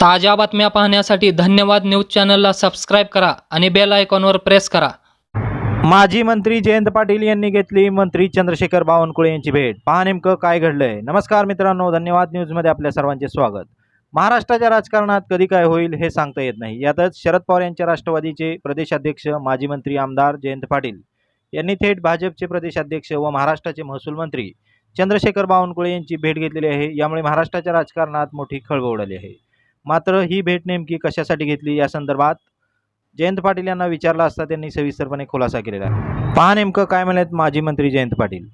ताज्या बातम्या पाहण्यासाठी धन्यवाद न्यूज चॅनलला सबस्क्राईब करा आणि बेल आयकॉनवर प्रेस करा. माजी मंत्री जयंत पाटील यांनी घेतली मंत्री चंद्रशेखर बावनकुळे यांची भेट. पहा नेमकं काय घडलंय. नमस्कार मित्रांनो धन्यवाद न्यूजमध्ये आपल्या सर्वांचे स्वागत. महाराष्ट्राच्या राजकारणात कधी काय होईल हे सांगता येत नाही. यातच शरद पवार यांच्या राष्ट्रवादीचे प्रदेशाध्यक्ष माजी मंत्री आमदार जयंत पाटील यांनी थेट भाजपचे प्रदेशाध्यक्ष व महाराष्ट्राचे महसूल मंत्री चंद्रशेखर बावनकुळे यांची भेट घेतलेली आहे. यामुळे महाराष्ट्राच्या राजकारणात मोठी खळबळ उडाली आहे. मात्र ही भेट नेमकी कशासाठी घेतली? या संदर्भात जयंत पाटील यांना विचारला असता त्यांनी सविस्तरपणे खुलासा केलेला आहे. पहा नेमकं काय म्हणत माजी मंत्री जयंत पाटील.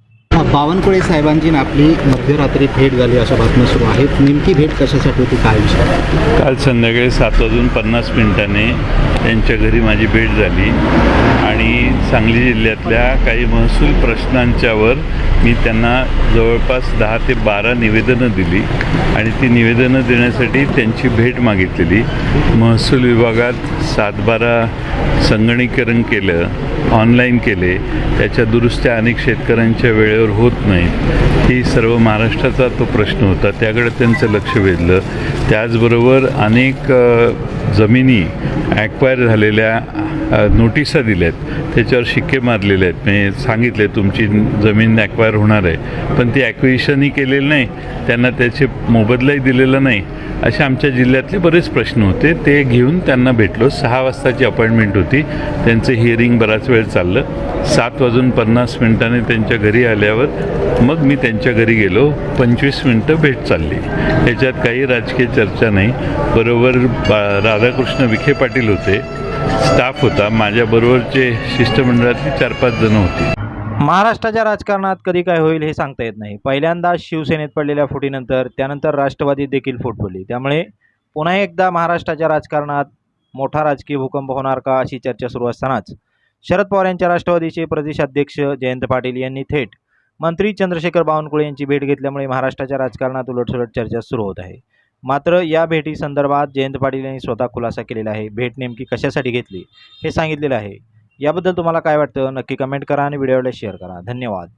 बावनकुळे साहेबांची आपली मध्यरात्री भेट झाली अशा बातम्या सुरू आहेत. नेमकी भेट कशासाठी होती? काय विषय? काल संध्याकाळी सात वाजून पन्नास मिनिटाने त्यांच्या घरी माझी भेट झाली आणि सांगली जिल्ह्यातल्या काही महसूल प्रश्नांच्यावर मी त्यांना जवळपास दहा ते बारा निवेदनं दिली आणि ती निवेदनं देण्यासाठी त्यांची भेट मागितलेली. महसूल विभागात सातबारा संगणीकरण केलं ऑनलाईन केले त्याच्या दुरुस्त्या अनेक शेतकऱ्यांच्या वेळेवर होत नाहीत ही सर्व महाराष्ट्राचा तो प्रश्न होता. त्याकडे त्यांचं लक्ष वेधलं. त्याचबरोबर अनेक जमिनी ॲक्वायर झालेल्या अ, नोटिसा दिल्यात त्याच्यावर शिक्के मारलेले आहेत. म्हणजे सांगितले तुमची जमीन ॲक्वायर होणार आहे. पण ती ॲक्विशनही केलेलं नाही. त्यांना त्याचे मोबदलाही दिलेला नाही. असे आमच्या जिल्ह्यातले बरेच प्रश्न होते. ते घेऊन त्यांना भेटलो. सहा वाजताची अपॉइंटमेंट होती. त्यांचं हिअरिंग बराच वेळ चाललं. सात वाजून पन्नास मिनिटाने त्यांच्या घरी आल्यावर मग मी त्यांच्या घरी गेलो. पंचवीस मिनटं भेट चालली. त्याच्यात काही राजकीय चर्चा नाही. बरोबर बा- राधाकृष्ण विखे पाटील पाटील होते स्टाफ होता माझ्याबरोबरचे शिष्टमंडळातली चार पाच जण होती. महाराष्ट्राच्या राजकारणात कधी काय होईल हे सांगता येत नाही. पहिल्यांदा शिवसेनेत पडलेल्या फुटीनंतर त्यानंतर राष्ट्रवादीत देखील फूट पडली. त्यामुळे पुन्हा एकदा महाराष्ट्राच्या राजकारणात मोठा राजकीय भूकंप होणार का अशी चर्चा सुरू असतानाच शरद पवार यांच्या राष्ट्रवादीचे प्रदेशाध्यक्ष जयंत पाटील यांनी थेट मंत्री चंद्रशेखर बावनकुळे यांची भेट घेतल्यामुळे महाराष्ट्राच्या राजकारणात उलटसुलट चर्चा सुरू होत आहे. मात्र या भेटी संदर्भात जयंत पाटील यांनी स्वतः खुलासा केलेला आहे. भेट नेमकी कशासाठी घेतली हे सांगितलेलं आहे. याबद्दल तुम्हाला काय वाटतं? नक्की कमेंट करा आणि व्हिडिओला शेअर करा. धन्यवाद.